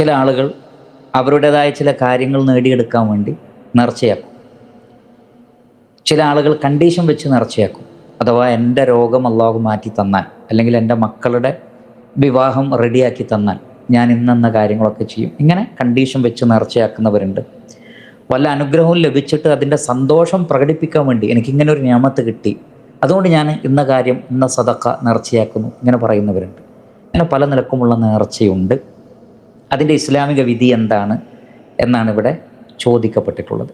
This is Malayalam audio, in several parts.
ചില ആളുകൾ അവരുടേതായ ചില കാര്യങ്ങൾ നേടിയെടുക്കാൻ വേണ്ടി നേർച്ചയാക്കും ചില ആളുകൾ കണ്ടീഷൻ വെച്ച് നേർച്ചയാക്കും അഥവാ എന്റെ രോഗം അള്ളാഹു മാറ്റി തന്നാൽ അല്ലെങ്കിൽ എന്റെ മക്കളുടെ വിവാഹം റെഡിയാക്കി തന്നാൽ ഞാൻ ഇന്നെന്ന കാര്യങ്ങളൊക്കെ ചെയ്യും. ഇങ്ങനെ കണ്ടീഷൻ വെച്ച് നേർച്ചയാക്കുന്നവരുണ്ട് വല്ല അനുഗ്രഹവും ലഭിച്ചിട്ട് അതിന്റെ സന്തോഷം പ്രകടിപ്പിക്കാൻ വേണ്ടി എനിക്കിങ്ങനെ ഒരു നിയമത്ത് കിട്ടി. അതുകൊണ്ട് ഞാൻ ഇന്ന കാര്യം ഇന്ന സതക്ക നേർച്ചയാക്കുന്നു ഇങ്ങനെ പറയുന്നവരുണ്ട്. ഇങ്ങനെ പല നിലക്കുമുള്ള നേർച്ചയുണ്ട്. അതിന്റെ ഇസ്ലാമിക വിധി എന്താണ് എന്നാണ് ഇവിടെ ചോദിക്കപ്പെട്ടിട്ടുള്ളത്.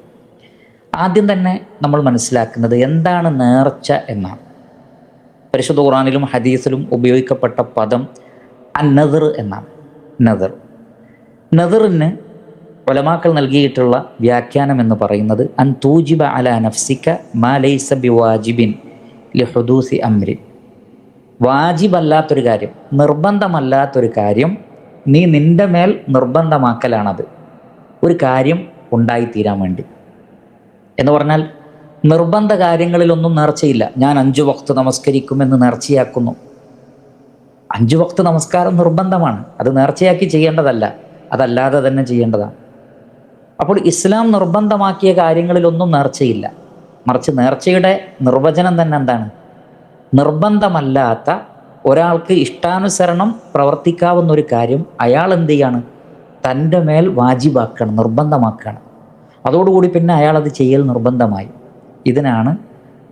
ആദ്യം തന്നെ നമ്മൾ മനസ്സിലാക്കുന്നത് എന്താണ് നേർച്ച എന്നാണ്. പരിശുദ്ധ ഖുറാനിലും ഹദീസിലും ഉപയോഗിക്കപ്പെട്ട പദം അന്നദർ എന്നാണ്. നദർ. നദറിന് ഒലമാക്കൾ നൽകിയിട്ടുള്ള വ്യാഖ്യാനം എന്ന് പറയുന്നത് അൻ തൂജിബ അല നഫ്സിക്ക മാ ലൈസ ബിവാജിബിൻ ലിഹുദൂസി അമ്രിൻ വാജിബല്ലാത്തൊരു കാര്യം നിർബന്ധമല്ലാത്തൊരു കാര്യം നീ നിന്റെ മേൽ നിർബന്ധമാക്കലാണത്. ഒരു കാര്യം ഉണ്ടായിത്തീരാൻ വേണ്ടി. എന്ന് പറഞ്ഞാൽ നിർബന്ധ കാര്യങ്ങളിലൊന്നും നേർച്ചയില്ല. ഞാൻ അഞ്ചു വക്ത് നമസ്കരിക്കുമെന്ന് നേർച്ചയാക്കുന്നു. അഞ്ചു വക്ത് നമസ്കാരം നിർബന്ധമാണ്. അത് നേർച്ചയാക്കി ചെയ്യേണ്ടതല്ല. അതല്ലാതെ തന്നെ ചെയ്യേണ്ടതാണ്. അപ്പോൾ ഇസ്ലാം നിർബന്ധമാക്കിയ കാര്യങ്ങളിലൊന്നും നേർച്ചയില്ല. മറിച്ച് നേർച്ചയുടെ നിർവചനം തന്നെ എന്താണ്? നിർബന്ധമല്ലാത്ത ഒരാൾക്ക് ഇഷ്ടാനുസരണം പ്രവർത്തിക്കാവുന്ന ഒരു കാര്യം അയാൾ എന്ത് ചെയ്യാണ്? തന്റെ മേൽ വാജിബാക്കണം നിർബന്ധമാക്കുകയാണ് അതോടുകൂടി പിന്നെ അയാൾ അത് ചെയ്യൽ നിർബന്ധമായി. ഇതിനാണ്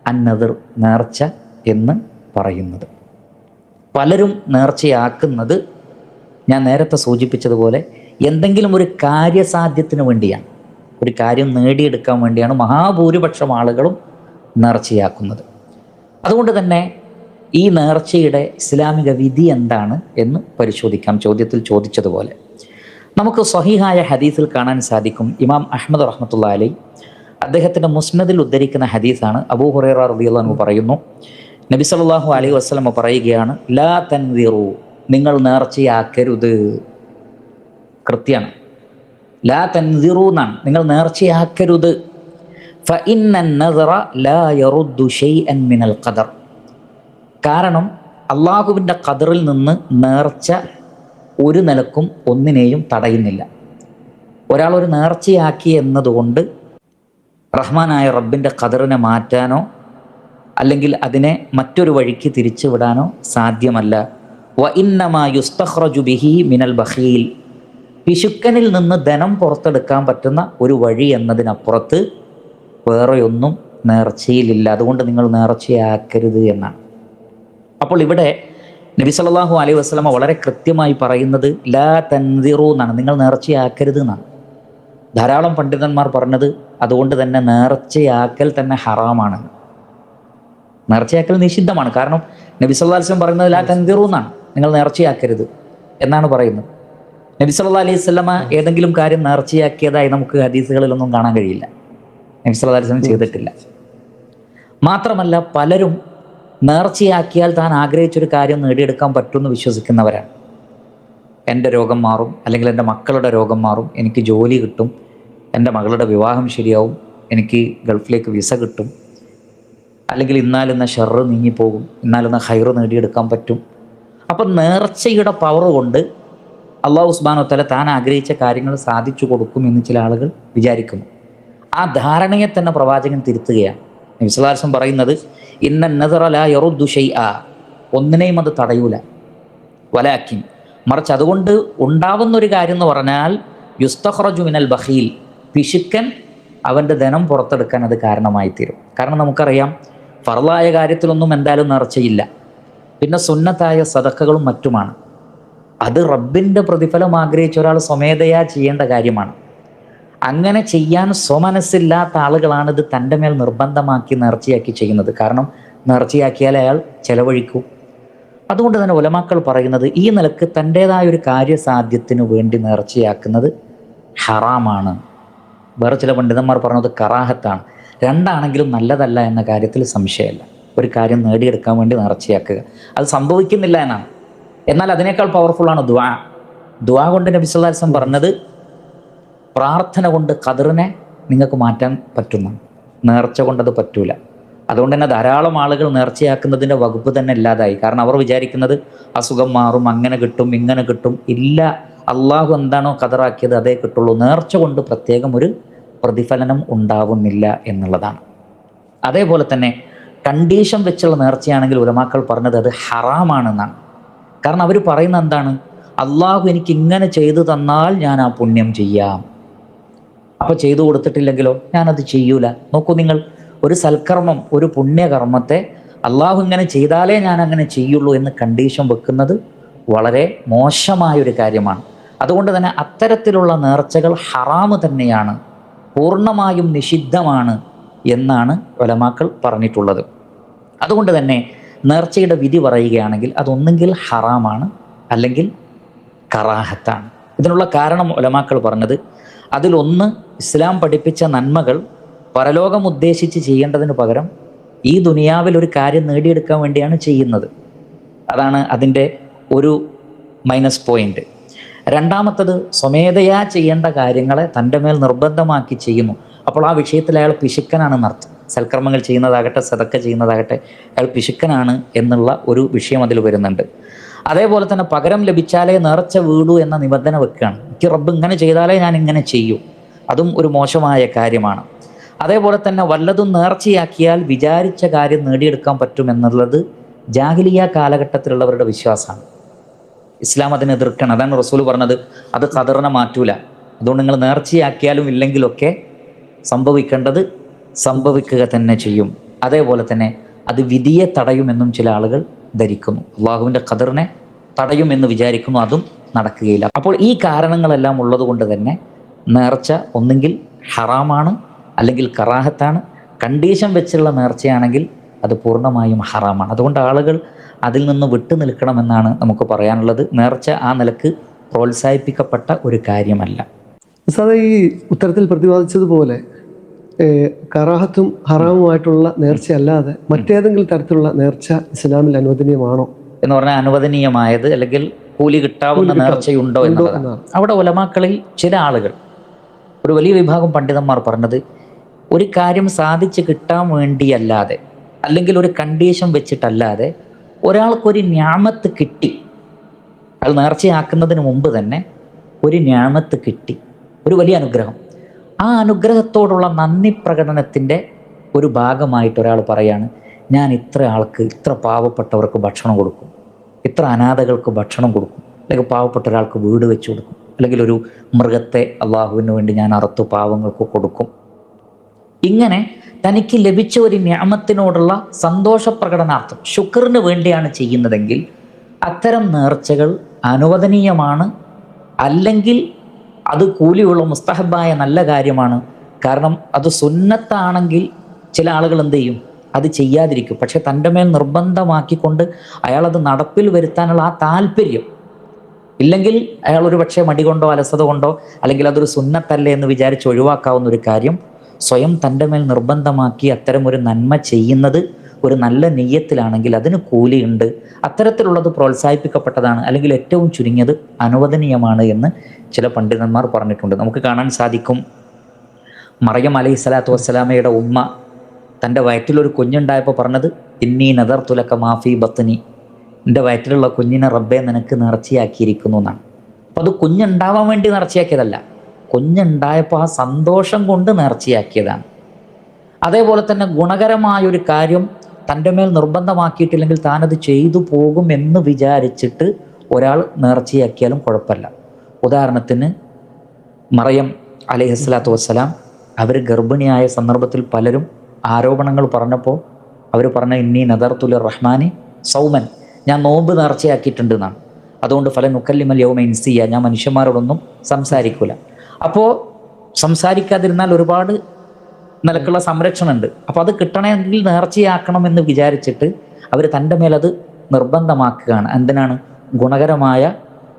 അന്നതിർ നേർച്ച എന്ന് പറയുന്നത്. പലരും നേർച്ചയാക്കുന്നത് ഞാൻ നേരത്തെ സൂചിപ്പിച്ചതുപോലെ എന്തെങ്കിലും ഒരു കാര്യസാധ്യത്തിന് വേണ്ടിയാണ്. ഒരു കാര്യം നേടിയെടുക്കാൻ വേണ്ടിയാണ് മഹാഭൂരിപക്ഷം ആളുകളും നേർച്ചയാക്കുന്നത്. അതുകൊണ്ട് തന്നെ ഈ നേർച്ചയുടെ ഇസ്ലാമിക വിധി എന്താണ് എന്ന് പരിശോധിക്കാം. ചോദ്യത്തിൽ ചോദിച്ചതുപോലെ. നമുക്ക് സഹിഹായ ഹദീസിൽ കാണാൻ സാധിക്കും. ഇമാം അഹമ്മദ് റഹ്മത്തുള്ള അലി അദ്ദേഹത്തിന്റെ മുസ്നദിൽ ഉദ്ധരിക്കുന്ന ഹദീസാണ്. അബൂ ഹുറൈറ റബിയുള്ള പറയുന്നു നബി സല്ലാഹു അലൈ വസ്ലമ പറയുകയാണ് ലാ തൻവീറു നിങ്ങൾ നേർച്ചയാക്കരുത്. കൃത്യമാണ് ലാ തൻവീറു എന്നാണ്. നിങ്ങൾ നേർച്ചയാക്കരുത്. ഫ ഇന്നൻ ലാ യറുദ്ദു ഷൈഅൻ മിനൽ ഖദർ. കാരണം അള്ളാഹുവിന്റെ ഖദറിൽ നിന്ന് നേർച്ച ഒരു നിലക്കും ഒന്നിനെയും തടയുന്നില്ല. ഒരാൾ ഒരു നേർച്ചയാക്കി എന്നതുകൊണ്ട് റഹ്മാനായ റബ്ബിന്റെ ഖദറിനെ മാറ്റാനോ അല്ലെങ്കിൽ അതിനെ മറ്റൊരു വഴിക്ക് തിരിച്ചു വിടാനോ സാധ്യമല്ല. വ ഇന്നമാ യുസ്തഹ്റജു ബിഹി മിനൽ ബഹീൽ പിശുക്കനിൽ നിന്ന് ധനം പുറത്തെടുക്കാൻ പറ്റുന്ന ഒരു വഴി എന്നതിനപ്പുറത്ത് വേറെയൊന്നും നേർച്ചയിലില്ല. അതുകൊണ്ട് നിങ്ങൾ നേർച്ചയാക്കരുത് എന്നാണ്. അപ്പോൾ ഇവിടെ നബി സല്ലാഹു അലൈഹി വസ്ലമ വളരെ കൃത്യമായി പറയുന്നത് ലാ തൻദിറു എന്നാണ്. നിങ്ങൾ നേർച്ചയാക്കരുത് എന്നാണ്. ധാരാളം പണ്ഡിതന്മാർ പറഞ്ഞത് അതുകൊണ്ട് തന്നെ നേർച്ചയാക്കൽ തന്നെ ഹറാമാണ്. നേർച്ചയാക്കൽ നിഷിദ്ധമാണ്. കാരണം നബി സല്ലാ അലൈഹി വസല്ലം പറയുന്നത് ലാ തൻദിറു എന്നാണ്. നിങ്ങൾ നേർച്ചയാക്കരുത് എന്നാണ് പറയുന്നത്. നബി സല്ലാ അലൈഹി സ്വലമ ഏതെങ്കിലും കാര്യം നേർച്ചയാക്കിയതായി നമുക്ക് ഹദീസുകളിലൊന്നും കാണാൻ കഴിയില്ല. നബി സല്ലാ അലൈഹി സ്വലം ചെയ്തിട്ടില്ല. മാത്രമല്ല പലരും നേർച്ചയാക്കിയാൽ താൻ ആഗ്രഹിച്ചൊരു കാര്യം നേടിയെടുക്കാൻ പറ്റുമെന്ന് വിശ്വസിക്കുന്നവരാണ്. എന്റെ രോഗം മാറും അല്ലെങ്കിൽ എന്റെ മക്കളുടെ രോഗം മാറും എനിക്ക് ജോലി കിട്ടും എന്റെ മകളുടെ വിവാഹം ശരിയാവും എനിക്ക് ഗൾഫിലേക്ക് വിസ കിട്ടും അല്ലെങ്കിൽ ഇന്നാലെന്ന ഷെറ് നീങ്ങിപ്പോകും ഇന്നാലെന്ന ഹൈറ് നേടിയെടുക്കാൻ പറ്റും. അപ്പം നേർച്ചയുടെ പവർ കൊണ്ട് അള്ളാഹു ഉസ്മാനോത്തല താൻ ആഗ്രഹിച്ച കാര്യങ്ങൾ സാധിച്ചു കൊടുക്കും എന്ന് ചില ആളുകൾ വിചാരിക്കുന്നു. ആ ധാരണയെ തന്നെ പ്രവാചകൻ തിരുത്തുകയാണ്. വിശ്വാസം പറയുന്നത് ഇന്ന നദറല യറുദ്ദു ഷൈഅ ഒന്നിനെയും അത് തടയൂല. വലാക്കിൻ. മറിച്ച് അതുകൊണ്ട് ഉണ്ടാവുന്ന ഒരു കാര്യം എന്ന് പറഞ്ഞാൽ യുസ്തഹ്റജു മിനൽ ബഹീൽ പിശുക്കൻ അവന്റെ ധനം പുറത്തെടുക്കാൻ അത് കാരണമായി തീരും കാരണം നമുക്കറിയാം ഫറലായ കാര്യത്തിലൊന്നും എന്തായാലും നേർച്ചയില്ല. പിന്നെ സുന്നത്തായ സദക്കകളും മറ്റുമാണ്. അത് റബ്ബിന്റെ പ്രതിഫലം ആഗ്രഹിച്ച ഒരാൾ സ്വമേധയാ ചെയ്യേണ്ട കാര്യമാണ്. അങ്ങനെ ചെയ്യാൻ സ്വമനസ്സില്ലാത്ത ആളുകളാണ് ഇത് തന്റെ മേൽ നിർബന്ധമാക്കി നേർച്ചയാക്കി ചെയ്യുന്നത്. കാരണം നേർച്ചയാക്കിയാൽ അയാൾ ചെലവഴിക്കും. അതുകൊണ്ട് തന്നെ ഒലമാക്കൾ പറയുന്നത് ഈ നിലയ്ക്ക് തന്റെതായ ഒരു കാര്യസാധ്യത്തിന് വേണ്ടി നേർച്ചയാക്കുന്നത് ഹറാമാണ്. വേറെ ചില പണ്ഡിതന്മാർ പറഞ്ഞത് കറാഹത്താണ്. രണ്ടാണെങ്കിലും നല്ലതല്ല എന്ന കാര്യത്തിൽ സംശയമല്ല. ഒരു കാര്യം നേടിയെടുക്കാൻ വേണ്ടി നേർച്ചയാക്കുക. അത് സംഭവിക്കുന്നില്ല എന്നാണ്. എന്നാൽ അതിനേക്കാൾ പവർഫുള്ളാണ് ദ്വാ ദ്വാ കൊണ്ട് നബിസ്വല്ലാസം പറഞ്ഞത് പ്രാർത്ഥന കൊണ്ട് കതിറിനെ നിങ്ങൾക്ക് മാറ്റാൻ പറ്റുന്നു. നേർച്ച കൊണ്ടത് പറ്റൂല. അതുകൊണ്ട് തന്നെ ധാരാളം ആളുകൾ നേർച്ചയാക്കുന്നതിന്റെ വകുപ്പ് തന്നെ ഇല്ലാതായി. കാരണം അവർ വിചാരിക്കുന്നത് അസുഖം മാറും അങ്ങനെ കിട്ടും ഇങ്ങനെ കിട്ടും. ഇല്ല അള്ളാഹു എന്താണോ കതറാക്കിയത് അതേ കിട്ടുള്ളൂ. നേർച്ച കൊണ്ട് പ്രത്യേകം ഒരു പ്രതിഫലനം ഉണ്ടാവുന്നില്ല എന്നുള്ളതാണ്. അതേപോലെ തന്നെ കണ്ടീഷൻ വെച്ചുള്ള നേർച്ചയാണെങ്കിൽ ഉലമാക്കൾ പറഞ്ഞത് അത് ഹറാമാണെന്നാണ്. കാരണം അവർ പറയുന്നത് എന്താണ്? അള്ളാഹു എനിക്ക് ഇങ്ങനെ ചെയ്തു തന്നാൽ ഞാൻ ആ പുണ്യം ചെയ്യാം. അപ്പോൾ ചെയ്തു കൊടുത്തിട്ടില്ലെങ്കിലോ? ഞാനത് ചെയ്യൂല. നോക്കൂ നിങ്ങൾ ഒരു സൽക്കർമ്മം ഒരു പുണ്യകർമ്മത്തെ അള്ളാഹു ഇങ്ങനെ ചെയ്താലേ ഞാൻ അങ്ങനെ ചെയ്യുള്ളൂ എന്ന് കണ്ടീഷൻ വെക്കുന്നത് വളരെ മോശമായ ഒരു കാര്യമാണ്. അതുകൊണ്ട് തന്നെ അത്തരത്തിലുള്ള നേർച്ചകൾ ഹറാമ് തന്നെയാണ്. പൂർണമായും നിഷിദ്ധമാണ് എന്നാണ് ഒലമാക്കൾ പറഞ്ഞിട്ടുള്ളത്. അതുകൊണ്ട് തന്നെ നേർച്ചയുടെ വിധി പറയുകയാണെങ്കിൽ അതൊന്നെങ്കിൽ ഹറാമാണ് അല്ലെങ്കിൽ കറാഹത്താണ്. ഇതിനുള്ള കാരണം ഒലമാക്കൾ പറഞ്ഞത് അതിലൊന്ന് ഇസ്ലാം പഠിപ്പിച്ച നന്മകൾ പരലോകം ഉദ്ദേശിച്ച് ചെയ്യേണ്ടതിന് പകരം ഈ ദുനിയാവിൽ ഒരു കാര്യം നേടിയെടുക്കാൻ വേണ്ടിയാണ് ചെയ്യുന്നത്. അതാണ് അതിന്റെ ഒരു മൈനസ് പോയിന്റ് രണ്ടാമത്തത് സ്വമേധയാ ചെയ്യേണ്ട കാര്യങ്ങളെ തന്റെ മേൽ നിർബന്ധമാക്കി ചെയ്യുന്നു. അപ്പോൾ ആ വിഷയത്തിൽ അയാൾ പിശുക്കനാണ് അർത്ഥം. സൽക്രമങ്ങൾ ചെയ്യുന്നതാകട്ടെ സതക്ക ചെയ്യുന്നതാകട്ടെ അയാൾ പിശുക്കനാണ് എന്നുള്ള ഒരു വിഷയം അതിൽ വരുന്നുണ്ട്. അതേപോലെ തന്നെ പകരം ലഭിച്ചാലേ നേർച്ച വീടൂ എന്ന നിബന്ധന വെക്കുകയാണ്. എനിക്ക് റബ്ബ് ഇങ്ങനെ ചെയ്താലേ ഞാൻ ഇങ്ങനെ ചെയ്യൂ. അതും ഒരു മോശമായ കാര്യമാണ്. അതേപോലെ തന്നെ വല്ലതും നേർച്ചയാക്കിയാൽ വിചാരിച്ച കാര്യം നേടിയെടുക്കാൻ പറ്റുമെന്നുള്ളത് ജാഹിലിയ കാലഘട്ടത്തിലുള്ളവരുടെ വിശ്വാസമാണ്. ഇസ്ലാം അതിനെ എതിർക്കണം. അതാണ് റസൂൽ പറഞ്ഞത്. അത് ഖദറിനെ മാറ്റൂല. അതുകൊണ്ട് നിങ്ങൾ നേർച്ചയാക്കിയാലും ഇല്ലെങ്കിലൊക്കെ സംഭവിക്കേണ്ടത് സംഭവിക്കുക തന്നെ ചെയ്യും. അതേപോലെ തന്നെ അത് വിധിയെ തടയുമെന്നും ചില ആളുകൾ ധരിക്കുന്നു. അള്ളാഹുവിന്റെ ഖദറിനെ തടയുമെന്ന് വിചാരിക്കുന്നു. അതും നടക്കുകയില്ല. അപ്പോൾ ഈ കാരണങ്ങളെല്ലാം ഉള്ളത് കൊണ്ട് തന്നെ നേർച്ച ഒന്നുകിൽ ഹറാമാണ് അല്ലെങ്കിൽ കറാഹത്താണ്. കണ്ടീഷൻ വെച്ചുള്ള നേർച്ചയാണെങ്കിൽ അത് പൂർണമായും ഹറാമാണ്. അതുകൊണ്ട് ആളുകൾ അതിൽ നിന്ന് വിട്ടു നിൽക്കണമെന്നാണ് നമുക്ക് പറയാനുള്ളത്. നേർച്ച ആ നിലയ്ക്ക് പ്രോത്സാഹിപ്പിക്കപ്പെട്ട ഒരു കാര്യമല്ല. സാറേ ഈ ഉത്തരത്തിൽ പ്രതിപാദിച്ചതുപോലെ കറാഹത്തും ഹറാമുമായിട്ടുള്ള നേർച്ച അല്ലാതെ മറ്റേതെങ്കിലും തരത്തിലുള്ള നേർച്ച ഇസ്ലാമിൽ അനുവദനീയമാണോ? എന്ന് പറഞ്ഞാൽ അനുവദനീയമായത് അല്ലെങ്കിൽ കൂലി കിട്ടാവുന്ന നേർച്ചയുണ്ടോ ഉണ്ടോ അവിടെ ഒലമാക്കളിൽ ചില ആളുകൾ ഒരു വലിയ വിഭാഗം പണ്ഡിതന്മാർ പറഞ്ഞത് ഒരു കാര്യം സാധിച്ചു കിട്ടാൻ വേണ്ടിയല്ലാതെ അല്ലെങ്കിൽ ഒരു കണ്ടീഷൻ വെച്ചിട്ടല്ലാതെ ഒരാൾക്കൊരു ഞാമത്ത് കിട്ടി അത് നേർച്ചയാക്കുന്നതിന് മുമ്പ് തന്നെ ഒരു ഞാമത്ത് കിട്ടി ഒരു വലിയ അനുഗ്രഹം. ആ അനുഗ്രഹത്തോടുള്ള നന്ദി പ്രകടനത്തിന്റെ ഒരു ഭാഗമായിട്ട് ഒരാൾ പറയാണ് ഞാൻ ഇത്ര ആൾക്ക് ഇത്ര പാവപ്പെട്ടവർക്ക് ഭക്ഷണം കൊടുക്കും. ഇത്ര അനാഥകൾക്ക് ഭക്ഷണം കൊടുക്കും. അല്ലെങ്കിൽ പാവപ്പെട്ട ഒരാൾക്ക് വീട് വെച്ച് കൊടുക്കും. അല്ലെങ്കിൽ ഒരു മൃഗത്തെ അള്ളാഹുവിന് വേണ്ടി ഞാൻ അറുത്തു പാവങ്ങൾക്ക് കൊടുക്കും. ഇങ്ങനെ തനിക്ക് ലഭിച്ച ഒരു ഞാമത്തിനോടുള്ള സന്തോഷ പ്രകടനാർത്ഥം ശുക്രന് വേണ്ടിയാണ് ചെയ്യുന്നതെങ്കിൽ അത്തരം നേർച്ചകൾ അനുവദനീയമാണ്. അല്ലെങ്കിൽ അത് കൂലിയുള്ള മുസ്തഹബായ നല്ല കാര്യമാണ്. കാരണം അത് സുന്നത്താണെങ്കിൽ ചില ആളുകൾ എന്ത് ചെയ്യും? അത് ചെയ്യാതിരിക്കും. പക്ഷെ തന്റെ മേൽ നിർബന്ധമാക്കിക്കൊണ്ട് അയാളത് നടപ്പിൽ വരുത്താനുള്ള ആ താല്പര്യം ഇല്ലെങ്കിൽ അയാൾ ഒരു പക്ഷേ മടി കൊണ്ടോ അലസത കൊണ്ടോ അല്ലെങ്കിൽ അതൊരു സുന്നത്തല്ലേ എന്ന് വിചാരിച്ച് ഒഴിവാക്കാവുന്ന ഒരു കാര്യം സ്വയം തന്റെ മേൽ നിർബന്ധമാക്കി അത്തരം ഒരു നന്മ ചെയ്യുന്നത് ഒരു നല്ല നെയ്യത്തിലാണെങ്കിൽ അതിന് കൂലിയുണ്ട്. അത്തരത്തിലുള്ളത് പ്രോത്സാഹിപ്പിക്കപ്പെട്ടതാണ് അല്ലെങ്കിൽ ഏറ്റവും ചുരുങ്ങിയത് അനുവദനീയമാണ് എന്ന് ചില പണ്ഡിതന്മാർ പറഞ്ഞിട്ടുണ്ട്. നമുക്ക് കാണാൻ സാധിക്കും. മറിയം അലൈഹി സ്വലാത്തു വസ്സലാമയുടെ ഉമ്മ തന്റെ വയറ്റിലൊരു കുഞ്ഞുണ്ടായപ്പോൾ പറഞ്ഞത് ഇന്നീ നദർ തുലക്ക മാഫി ബത്തനി. എന്റെ വയറ്റിലുള്ള കുഞ്ഞിനെ റബ്ബെ നിനക്ക് നേർച്ചയാക്കിയിരിക്കുന്നു എന്നാണ്. അപ്പം അത് കുഞ്ഞുണ്ടാവാൻ വേണ്ടി നേർച്ചയാക്കിയതല്ല കുഞ്ഞുണ്ടായപ്പോൾ ആ സന്തോഷം കൊണ്ട് നേർച്ചയാക്കിയതാണ് അതേപോലെ തന്നെ ഗുണകരമായൊരു കാര്യം തന്റെ മേൽ നിർബന്ധമാക്കിയിട്ടില്ലെങ്കിൽ താനത് ചെയ്തു പോകും എന്ന് വിചാരിച്ചിട്ട് ഒരാൾ നേർച്ചയാക്കിയാലും കുഴപ്പമില്ല. ഉദാഹരണത്തിന് മറിയം അലൈഹിസ്ലാത്തു വസ്സലാം അവർ ഗർഭിണിയായ സന്ദർഭത്തിൽ പലരും ആരോപണങ്ങൾ പറഞ്ഞപ്പോൾ അവർ പറഞ്ഞ ഇന്നി നദർത്തുൽ റഹ്മാനി സൗമൻ. ഞാൻ നോമ്പ് നേർച്ചയാക്കിയിട്ടുണ്ട് എന്നാണ് അതുകൊണ്ട് ഫല നുക്കല്ലിമൽ യൗമ ഇൻസിയ ഞാൻ മനുഷ്യന്മാരോടൊന്നും സംസാരിക്കൂല. അപ്പോൾ സംസാരിക്കാതിരുന്നാൽ ഒരുപാട് നിലക്കുള്ള സംരക്ഷണമുണ്ട്. അപ്പോൾ അത് കിട്ടണമെങ്കിൽ നേർച്ചയാക്കണം എന്ന് വിചാരിച്ചിട്ട് അവർ തന്റെ മേലത് നിർബന്ധമാക്കുകയാണ്. എന്തിനാണ്? ഗുണകരമായ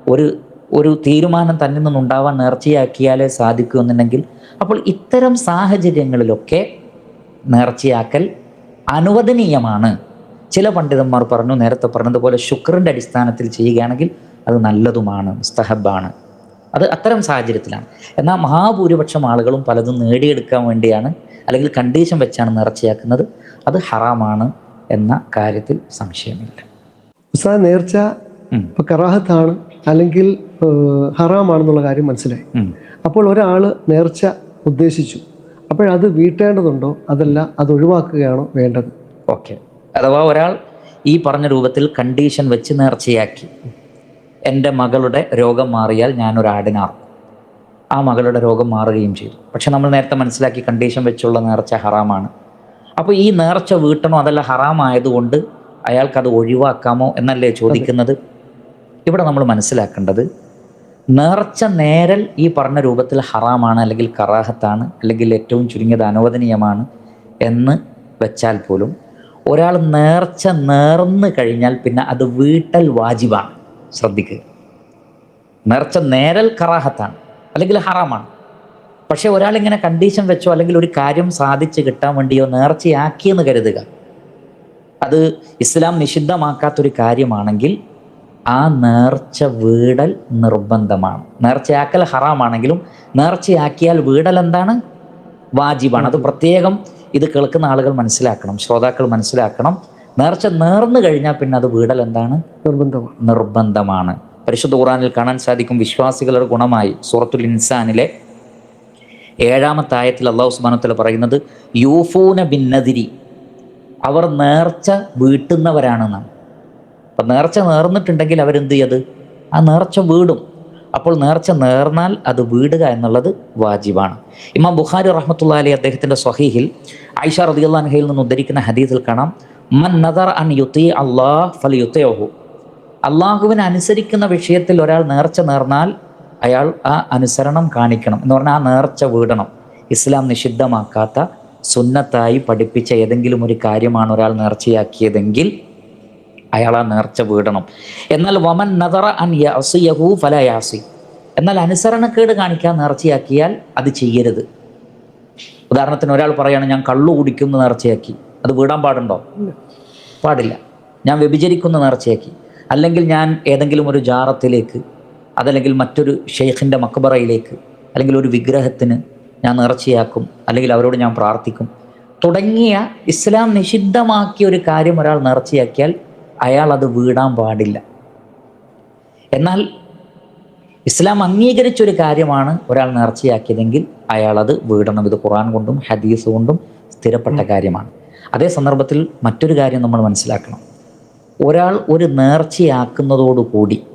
ഒരു ഒരു തീരുമാനം തന്നിൽ നിന്നുണ്ടാവാൻ നേർച്ചയാക്കിയാലേ സാധിക്കൂ എന്നുണ്ടെങ്കിൽ അപ്പോൾ ഇത്തരം സാഹചര്യങ്ങളിലൊക്കെ നേർച്ചയാക്കൽ അനുവദനീയമാണ്. ചില പണ്ഡിതന്മാർ പറഞ്ഞു നേരത്തെ പറഞ്ഞതുപോലെ ശുക്രന്റെ അടിസ്ഥാനത്തിൽ ചെയ്യുകയാണെങ്കിൽ അത് നല്ലതുമാണ് മുസ്തഹബാണ്. അത് അത്തരം സാഹചര്യത്തിലാണ്. എന്നാൽ മഹാഭൂരിപക്ഷം ആളുകളും പലതും നേടിയെടുക്കാൻ വേണ്ടിയാണ് അല്ലെങ്കിൽ കണ്ടീഷൻ വെച്ചാണ് നേർച്ചയാക്കുന്നത്. അത് ഹറാമാണ് എന്ന കാര്യത്തിൽ സംശയമില്ല. ഉസ്താദ് നേർച്ച. ഇപ്പൊ കറാഹത്താണ് അല്ലെങ്കിൽ ഹറാമാണെന്നുള്ള കാര്യം മനസ്സിലായി. അപ്പോൾ ഒരാൾ നേർച്ച ഉദ്ദേശിച്ചു. അപ്പോഴത് വീട്ടേണ്ടതുണ്ടോ? അതല്ല അത് ഒഴിവാക്കുകയാണോ വേണ്ടത്? ഓക്കെ. അഥവാ ഒരാൾ ഈ പറഞ്ഞ രൂപത്തിൽ കണ്ടീഷൻ വെച്ച് നേർച്ചയാക്കി എന്റെ മകളുടെ രോഗം മാറിയാൽ ഞാനൊരു ആടിനാർക്കും ആ മകളുടെ രോഗം മാറുകയും ചെയ്തു. പക്ഷെ നമ്മൾ നേരത്തെ മനസ്സിലാക്കി കണ്ടീഷൻ വെച്ചുള്ള നേർച്ച ഹറാമാണ്. അപ്പോൾ ഈ നേർച്ച വീട്ടണോ അതല്ല ഹറാമായതുകൊണ്ട് അയാൾക്കത് ഒഴിവാക്കാമോ എന്നല്ലേ ചോദിക്കുന്നത്? ഇവിടെ നമ്മൾ മനസ്സിലാക്കേണ്ടത് നേർച്ച നേരൽ ഈ പറഞ്ഞ രൂപത്തിൽ ഹറാമാണ് അല്ലെങ്കിൽ കറാഹത്താണ് അല്ലെങ്കിൽ ഏറ്റവും ചുരുങ്ങിയത് അനുവദനീയമാണ് എന്ന് വെച്ചാൽ പോലും ഒരാൾ നേർച്ച നേർന്ന് കഴിഞ്ഞാൽ പിന്നെ അത് വീട്ടൽ വാജിബാണ്. ശ്രദ്ധിക്കുക നേർച്ച നേരൽ കറാഹത്താണ് അല്ലെങ്കിൽ ഹറാമാണ്. പക്ഷേ ഒരാൾ ഇങ്ങനെ കണ്ടീഷൻ വെച്ചോ അല്ലെങ്കിൽ ഒരു കാര്യം സാധിച്ച് കിട്ടാൻ വേണ്ടിയോ നേർച്ചയാക്കിയെന്ന് കരുതുക. അത് ഇസ്ലാം നിഷിദ്ധമാക്കാത്തൊരു കാര്യമാണെങ്കിൽ ആ നേർച്ച വീടൽ നിർബന്ധമാണ്. നേർച്ചയാക്കൽ ഹറാമാണെങ്കിലും നേർച്ചയാക്കിയാൽ വീടൽ എന്താണ്? വാജിബാണ്. അത് പ്രത്യേകം ഇത് കേൾക്കുന്ന ആളുകൾ മനസ്സിലാക്കണം ശ്രോതാക്കൾ മനസ്സിലാക്കണം. നേർച്ച നേർന്നു കഴിഞ്ഞാൽ പിന്നെ അത് വീടൽ എന്താണ്? നിർബന്ധമാണ്. നിർബന്ധമാണ്. പരിശുദ്ധ ഖുറാനിൽ കാണാൻ സാധിക്കും വിശ്വാസികളുടെ ഗുണമായി. സൂറത്തുൽ ഇൻസാനിലെ ഏഴാമത്തെ ആയത്തിൽ അള്ളാഹു സുബാനത്തിൽ പറയുന്നത് യൂഫൂന ഭിന്നതിരി അവർ നേർച്ച വീട്ടുന്നവരാണെന്നാണ്. അപ്പം നേർച്ച നേർന്നിട്ടുണ്ടെങ്കിൽ അവരെന്ത് ചെയ്യത് ആ നേർച്ച വീടും. അപ്പോൾ നേർച്ച നേർന്നാൽ അത് വീടുക എന്നുള്ളത് വാജിബാണ്. ഇമാം ബുഖാരി റഹ്മത്തുള്ള അലി അദ്ദേഹത്തിന്റെ സ്വഹീഹിൽ ഐഷ റദിയുള്ളാൻഹയിൽ നിന്ന് ഉദ്ധരിക്കുന്ന ഹദീസിൽ കാണാം മൻ നദർ അൻ യുത്തി അള്ളാഹ് ഫൽ യുത്തയോഹു അള്ളാഹുവിനെ അനുസരിക്കുന്ന വിഷയത്തിൽ ഒരാൾ നേർച്ച നേർന്നാൽ അയാൾ ആ അനുസരണം കാണിക്കണം എന്ന് പറഞ്ഞാൽ ആ നേർച്ച വീടണം. ഇസ്ലാം നിഷിദ്ധമാക്കാത്ത സുന്നത്തായി പഠിപ്പിച്ച ഏതെങ്കിലും ഒരു കാര്യമാണ് ഒരാൾ നേർച്ചയാക്കിയതെങ്കിൽ അയാൾ ആ നേർച്ച വീടണം. എന്നാൽ വമൻ നദറ അൻ യഹു ഫല യാസി. എന്നാൽ അനുസരണക്കേട് കാണിക്കാൻ നേർച്ചയാക്കിയാൽ അത് ചെയ്യരുത്. ഉദാഹരണത്തിന് ഒരാൾ പറയുകയാണ് ഞാൻ കള്ളു കുടിക്കുന്ന നേർച്ചയാക്കി. അത് വീടാൻ പാടുണ്ടോ? പാടില്ല. ഞാൻ വ്യഭിചരിക്കുന്ന നേർച്ചയാക്കി. അല്ലെങ്കിൽ ഞാൻ ഏതെങ്കിലും ഒരു ജാറത്തിലേക്ക് അതല്ലെങ്കിൽ മറ്റൊരു ഷെയ്ഖിന്റെ മക്ബറയിലേക്ക് അല്ലെങ്കിൽ ഒരു വിഗ്രഹത്തിന് ഞാൻ നേർച്ചയാക്കും അല്ലെങ്കിൽ അവരോട് ഞാൻ പ്രാർത്ഥിക്കും. തുടങ്ങിയ ഇസ്ലാം നിഷിദ്ധമാക്കിയ ഒരു കാര്യം ഒരാൾ നേർച്ചയാക്കിയാൽ അയാൾ അത് വീടാൻ പാടില്ല. എന്നാൽ ഇസ്ലാം അംഗീകരിച്ച ഒരു കാര്യമാണ് ഒരാൾ നേർച്ചയാക്കിയതെങ്കിൽ അയാൾ അത് വീടണം. ഇത് ഖുറാൻ കൊണ്ടും ഹദീസ് കൊണ്ടും സ്ഥിരപ്പെട്ട കാര്യമാണ്. അതേ സന്ദർഭത്തിൽ മറ്റൊരു കാര്യം നമ്മൾ മനസ്സിലാക്കണം. ഒരാൾ ഒരു നേർച്ചയാക്കുന്നതോടുകൂടി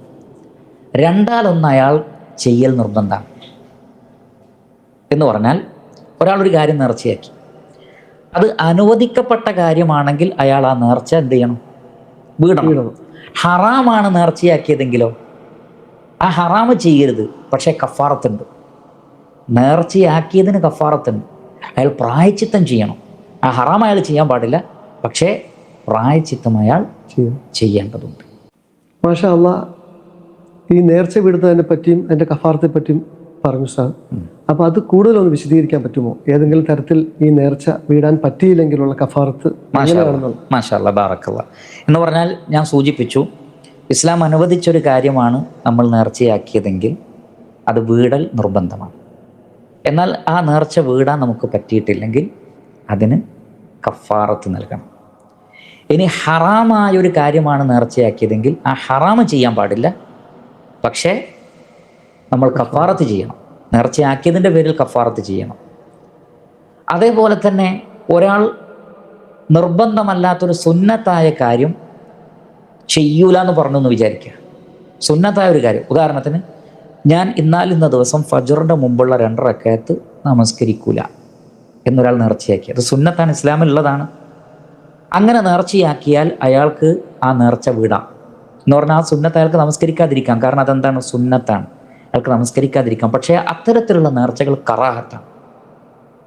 രണ്ടാലൊന്ന് അയാൾ ചെയ്യൽ നിർബന്ധമാണ്. എന്ന് പറഞ്ഞാൽ ഒരാൾ ഒരു കാര്യം നേർച്ചയാക്കി. അത് അനുവദിക്കപ്പെട്ട കാര്യമാണെങ്കിൽ അയാൾ ആ നേർച്ച എന്ത് ചെയ്യണം? വീടണം. ഹറാമാണ് നേർച്ചയാക്കിയതെങ്കിലോ? ആ ഹറാമ് ചെയ്യരുത്. പക്ഷേ കഫാറത്തുണ്ട്. നേർച്ചയാക്കിയതിന് കഫാറത്തുണ്ട്. അയാൾ പ്രായച്ചിത്തം ചെയ്യണം. ആ ഹറാം അയാൾ ചെയ്യാൻ പാടില്ല. പക്ഷേ പ്രായച്ചിത്തം അയാൾ ചെയ്യേണ്ടതുണ്ട്. മാഷാ അല്ല ഈ നേർച്ച വിടുന്നതിനെ പറ്റിയും അതിന്റെ കഫാറത്തെ പറ്റിയും പറഞ്ഞു സാർ അപ്പൊ അത് കൂടുതലൊന്ന് വിശദീകരിക്കാൻ പറ്റുമോ? ഏതെങ്കിലും തരത്തിൽ ഈ നേർച്ച വീടാൻ പറ്റിയില്ലെങ്കിലുള്ള കഫാറത്ത് മാഷാ മാഷാല്ല ബാറക്കല്ല. എന്ന് പറഞ്ഞാൽ ഞാൻ സൂചിപ്പിച്ചു ഇസ്ലാം അനുവദിച്ച ഒരു കാര്യമാണ് നമ്മൾ നേർച്ചയാക്കിയതെങ്കിൽ അത് വീടൽ നിർബന്ധമാണ്. എന്നാൽ ആ നേർച്ച വീടാൻ നമുക്ക് പറ്റിയിട്ടില്ലെങ്കിൽ അതിന് കഫാറത്ത് നൽകണം. ഇനി ഹറാമായ ഒരു കാര്യമാണ് നേർച്ചയാക്കിയതെങ്കിൽ ആ ഹറാമ് ചെയ്യാൻ പാടില്ല. പക്ഷേ നമ്മൾ കഫാറത്ത് ചെയ്യണം. നേർച്ചയാക്കിയതിന്റെ പേരിൽ കഫാറത്ത് ചെയ്യണം. അതേപോലെ തന്നെ ഒരാൾ നിർബന്ധമല്ലാത്തൊരു സുന്നത്തായ കാര്യം ചെയ്യൂല എന്ന് പറഞ്ഞു എന്ന് വിചാരിക്കുക. സുന്നത്തായ ഒരു കാര്യം. ഉദാഹരണത്തിന് ഞാൻ ഇന്നാലിന്ന ദിവസം ഫജറിന്റെ മുമ്പുള്ള രണ്ടരക്കയത്ത് നമസ്കരിക്കൂല എന്നൊരാൾ നേർച്ചയാക്കി. അത് സുന്നത്താണ് ഇസ്ലാമിലുള്ളതാണ്. അങ്ങനെ നേർച്ചയാക്കിയാൽ അയാൾക്ക് ആ നേർച്ച വിടാം. എന്ന് പറഞ്ഞാൽ ആ സുന്നത്ത് അയാൾക്ക് നമസ്കരിക്കാതിരിക്കാം. കാരണം അതെന്താണ്? സുന്നത്താണ്. അയാൾക്ക് നമസ്കരിക്കാതിരിക്കാം. പക്ഷേ അത്തരത്തിലുള്ള നേർച്ചകൾ കറാഹത്താണ്.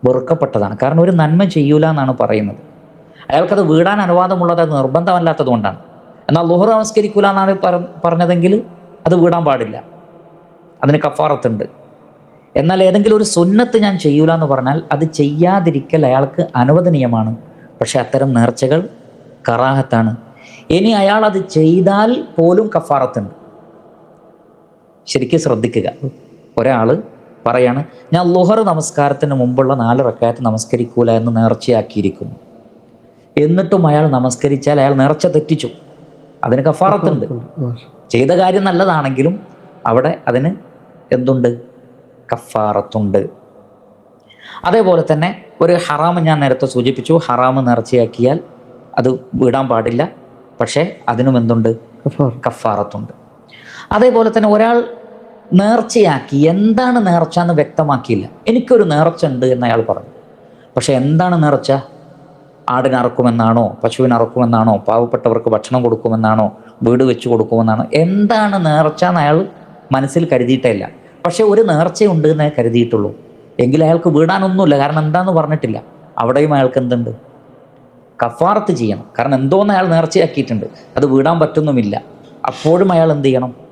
വെറുക്കപ്പെട്ടതാണ്. കാരണം ഒരു നന്മ ചെയ്യൂല എന്നാണ് പറയുന്നത്. അയാൾക്കത് വീടാൻ അനുവാദമുള്ളത് അത് നിർബന്ധമല്ലാത്തത് കൊണ്ടാണ് എന്നാൽ ലുഹർ നമസ്കരിക്കൂല എന്നാണ് പറ- പറഞ്ഞതെങ്കിൽ അത് വീടാൻ പാടില്ല. അതിന് കഫാറത്തുണ്ട്. എന്നാൽ ഏതെങ്കിലും ഒരു സുന്നത്ത് ഞാൻ ചെയ്യൂല എന്ന് പറഞ്ഞാൽ അത് ചെയ്യാതിരിക്കൽ അയാൾക്ക് അനുവദനീയമാണ്. പക്ഷെ അത്തരം നേർച്ചകൾ കറാഹത്താണ്. ഇനി അയാൾ അത് ചെയ്താൽ പോലും കഫാറത്തുണ്ട്. ശരിക്കും ശ്രദ്ധിക്കുക. ഒരാൾ പറയാണ് ഞാൻ ലുഹർ നമസ്കാരത്തിന് മുമ്പുള്ള നാല് റക്കായത്ത് നമസ്കരിക്കൂല എന്ന് നേർച്ചയാക്കിയിരിക്കുന്നു. എന്നിട്ടും അയാൾ നമസ്കരിച്ചാൽ അയാൾ നേർച്ച തെറ്റിച്ചു. അതിന് കഫാറത്തുണ്ട്. ചെയ്ത കാര്യം നല്ലതാണെങ്കിലും അവിടെ അതിന് എന്തുണ്ട്? കഫാറത്തുണ്ട്. അതേപോലെ തന്നെ ഒരു ഹറാമ് ഞാൻ നേരത്തെ സൂചിപ്പിച്ചു. ഹറാമ് നേർച്ചയാക്കിയാൽ അത് വിടാൻ പാടില്ല. പക്ഷേ അതിനും എന്തുണ്ട്? കഫാറത്തുണ്ട്. അതേപോലെ തന്നെ ഒരാൾ നേർച്ചയാക്കി എന്താണ് നേർച്ച? എന്ന് വ്യക്തമാക്കിയില്ല. എനിക്കൊരു നേർച്ച ഉണ്ട് എന്ന് അയാൾ പറഞ്ഞു. പക്ഷെ എന്താണ് നേർച്ച? ആടിനറക്കുമെന്നാണോ പശുവിനറക്കുമെന്നാണോ പാവപ്പെട്ടവർക്ക് ഭക്ഷണം കൊടുക്കുമെന്നാണോ വീട് വെച്ച് കൊടുക്കുമെന്നാണോ എന്താണ് നേർച്ച എന്ന് അയാൾ മനസ്സിൽ കരുതിയിട്ടില്ല പക്ഷെ ഒരു നേർച്ചയുണ്ട് എന്നേ കരുതിയിട്ടുള്ളൂ. എങ്കിൽ അയാൾക്ക് വീടാനൊന്നുമില്ല. കാരണം എന്താന്ന് പറഞ്ഞിട്ടില്ല. അവിടെയും അയാൾക്ക് എന്തുണ്ട്? കഫാറത്ത് ചെയ്യണം. കാരണം എന്തോന്ന് അയാൾ നേർച്ചയാക്കിയിട്ടുണ്ട്. അത് വീടാൻ പറ്റുന്നുമില്ല. അപ്പോഴും അയാൾ എന്ത് ചെയ്യണം?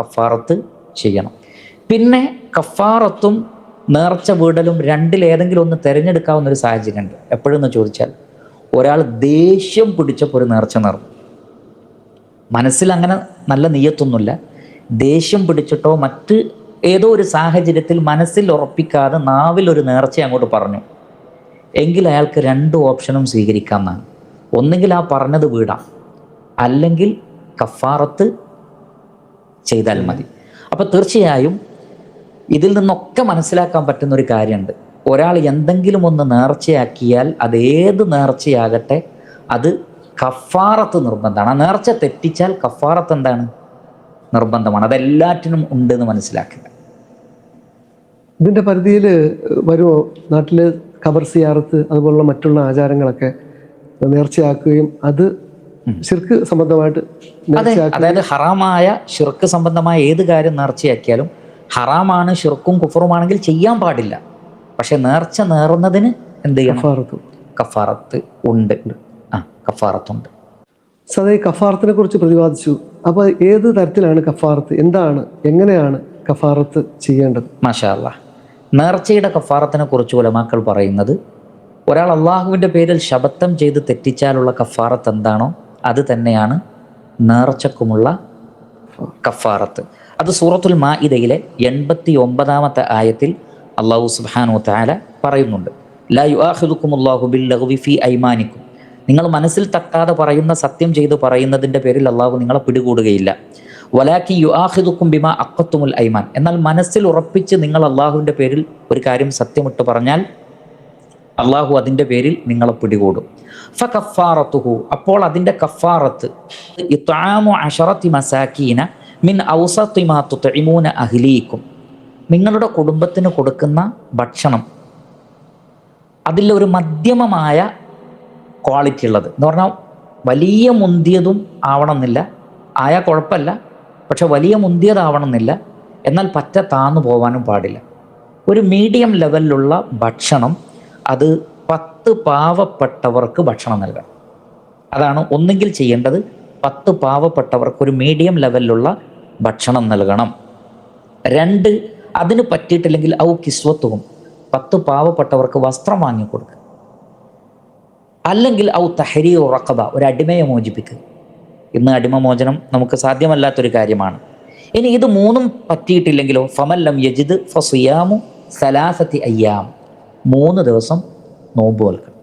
കഫാറത്ത് ചെയ്യണം. പിന്നെ കഫാറത്തും നേർച്ച വീടലും രണ്ടിലേതെങ്കിലും ഒന്ന് തിരഞ്ഞെടുക്കാവുന്ന ഒരു സാഹചര്യമുണ്ട്. എപ്പോഴെന്ന് ചോദിച്ചാൽ ഒരാൾ ദേഷ്യം പിടിച്ചപ്പോൾ ഒരു നേർച്ച നേർന്നു. മനസ്സിൽ അങ്ങനെ നല്ല നീയത്തൊന്നുമില്ല. ദേഷ്യം പിടിച്ചിട്ടോ മറ്റ് ഏതോ ഒരു സാഹചര്യത്തിൽ മനസ്സിൽ ഉറപ്പിക്കാതെ നാവിൽ ഒരു നേർച്ച അങ്ങോട്ട് പറഞ്ഞു. എങ്കിൽ അയാൾക്ക് രണ്ട് ഓപ്ഷനും സ്വീകരിക്കാമെന്നാണ്. ഒന്നുകിൽ ആ പറഞ്ഞത് വീടാം. അല്ലെങ്കിൽ കഫാറത്ത് ചെയ്താൽ മതി. അപ്പോൾ തീർച്ചയായും ഇതിൽ നിന്നൊക്കെ മനസ്സിലാക്കാൻ പറ്റുന്ന ഒരു കാര്യമുണ്ട്. ഒരാൾ എന്തെങ്കിലും ഒന്ന് നേർച്ചയാക്കിയാൽ അത് ഏത് നേർച്ചയാകട്ടെ അത് കഫാറത്ത് നിർബന്ധമാണ്. ആ നേർച്ച തെറ്റിച്ചാൽ കഫാറത്ത് എന്താണ്? നിർബന്ധമാണ്. അതെല്ലാറ്റിനും ഉണ്ട് എന്ന് മനസ്സിലാക്കുക. ഇതിന്റെ പരിധിയിൽ വരുമോ നാട്ടിൽ ഖബർ സിയാറത്ത് അതുപോലുള്ള മറ്റുള്ള ആചാരങ്ങളൊക്കെ നേർച്ചയാക്കുകയും അത് ശിർക്ക് സംബന്ധമായിട്ട് അതായത് ഹറാമായ ഷിർക്ക് സംബന്ധമായ ഏത് കാര്യം നേർച്ചയാക്കിയാലും ഹറാമാണ് ഷിർക്കും കുഫറുമാണെങ്കിൽ ചെയ്യാൻ പാടില്ല. പക്ഷെ നേർച്ച നേറുന്നതിന് എന്ത് ചെയ്യണം? കഫാറത്തും. ഉണ്ട്. ആ കഫാറത്തുണ്ട്. സദാ കഫാറത്തിനെ കുറിച്ച് പ്രതിപാദിച്ചു. അപ്പൊ ഏത് തരത്തിലാണ് കഫാറത്ത്? എന്താണ്? എങ്ങനെയാണ് കഫാറത്ത് ചെയ്യേണ്ടത്? മാഷാല്ല നേർച്ചയുടെ കഫാറത്തിനെ കുറിച്ച് ഉലമാക്കൾ പറയുന്നത് ഒരാൾ അള്ളാഹുവിന്റെ പേരിൽ ശബത്തം ചെയ്ത് തെറ്റിച്ചാലുള്ള കഫാറത്ത് എന്താണോ അത് തന്നെയാണ് നേർച്ചക്കുമുള്ള കഫാറത്ത്. അത് സൂറത്തുൽ മാ ഇതയിലെ എൺപത്തി ഒമ്പതാമത്തെ ആയത്തിൽ അള്ളാഹു സുബാനു താല പറയുന്നുണ്ട്. ലാ ബില്ലഗ്വി ഫീ ഐമാനിക്കും. നിങ്ങൾ മനസ്സിൽ തട്ടാതെ പറയുന്ന സത്യം ചെയ്ത് പറയുന്നതിന്റെ പേരിൽ അള്ളാഹു നിങ്ങളെ പിടികൂടുകയില്ല. വലാക്കി യുആഖിദുക്കും ബിമ അക്കത്തുമുൽ ഐമാൻ. എന്നാൽ മനസ്സിൽ ഉറപ്പിച്ച് നിങ്ങൾ അള്ളാഹുവിന്റെ പേരിൽ ഒരു കാര്യം സത്യമിട്ട് പറഞ്ഞാൽ അള്ളാഹു അതിന്റെ പേരിൽ നിങ്ങളെ പിടികൂടും. ഫ കഫാറത്തുഹു അപ്പോൾ അതിന്റെ കഫാറത്ത് മസാക്കീന മിൻ അഹ്ലീക്കും നിങ്ങളുടെ കുടുംബത്തിന് കൊടുക്കുന്ന ഭക്ഷണം. അതിലൊരു മധ്യമമായ ക്വാളിറ്റി ഉള്ളത്. എന്ന് പറഞ്ഞാൽ വലിയ മുന്തിയതും ആവണമെന്നില്ല. ആയാൽ കുഴപ്പമില്ല. പക്ഷെ വലിയ മുന്തിയതാവണമെന്നില്ല. എന്നാൽ പറ്റ താന്നു പോവാനും പാടില്ല. ഒരു മീഡിയം ലെവലിലുള്ള ഭക്ഷണം അത് പത്ത് പാവപ്പെട്ടവർക്ക് ഭക്ഷണം നൽകണം. അതാണ് ഒന്നുകിൽ ചെയ്യേണ്ടത് പത്ത് പാവപ്പെട്ടവർക്ക് ഒരു മീഡിയം ലെവലിലുള്ള ഭക്ഷണം നൽകണം. രണ്ട് അതിന് പറ്റിയിട്ടില്ലെങ്കിൽ ഔ കിസ്വത്വവും പത്ത് പാവപ്പെട്ടവർക്ക് വസ്ത്രം വാങ്ങിക്കൊടുക്കുക അല്ലെങ്കിൽ ഔ തഹരി ഉറക്കബ ഒരു അടിമയെ മോചിപ്പിക്കുക ഇന്ന് അടിമമോചനം നമുക്ക് സാധ്യമല്ലാത്തൊരു കാര്യമാണ്. ഇനി ഇത് മൂന്നും പറ്റിയിട്ടില്ലെങ്കിലോ ഫമല്ലം യജിദ് ഫസുയാമു സലാസത്തി അയ്യാം. മൂന്ന് ദിവസം നോമ്പ് വൽക്കണം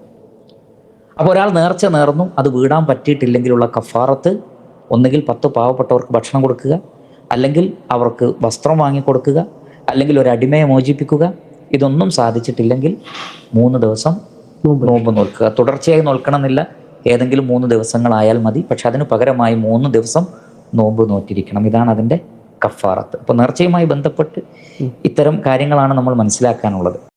അപ്പോൾ ഒരാൾ നേർച്ച നേർന്നു അത് വീടാൻ പറ്റിയിട്ടില്ലെങ്കിലുള്ള കഫാറത്ത് ഒന്നുകിൽ പത്ത് പാവപ്പെട്ടവർക്ക് ഭക്ഷണം കൊടുക്കുക അല്ലെങ്കിൽ അവർക്ക് വസ്ത്രം വാങ്ങിക്കൊടുക്കുക അല്ലെങ്കിൽ ഒരു അടിമയെ മോചിപ്പിക്കുക ഇതൊന്നും സാധിച്ചിട്ടില്ലെങ്കിൽ മൂന്ന് ദിവസം നോമ്പ് നോൽക്കുക. തുടർച്ചയായി നോൽക്കണമെന്നില്ല. ഏതെങ്കിലും മൂന്ന് ദിവസങ്ങളായാൽ മതി. പക്ഷെ അതിന് പകരമായി മൂന്ന് ദിവസം നോമ്പ് നോറ്റിരിക്കണം. ഇതാണ് അതിന്റെ കഫാറത്ത്. അപ്പോൾ നേർച്ചയുമായി ബന്ധപ്പെട്ട് ഇത്തരം കാര്യങ്ങളാണ് നമ്മൾ മനസ്സിലാക്കാനുള്ളത്.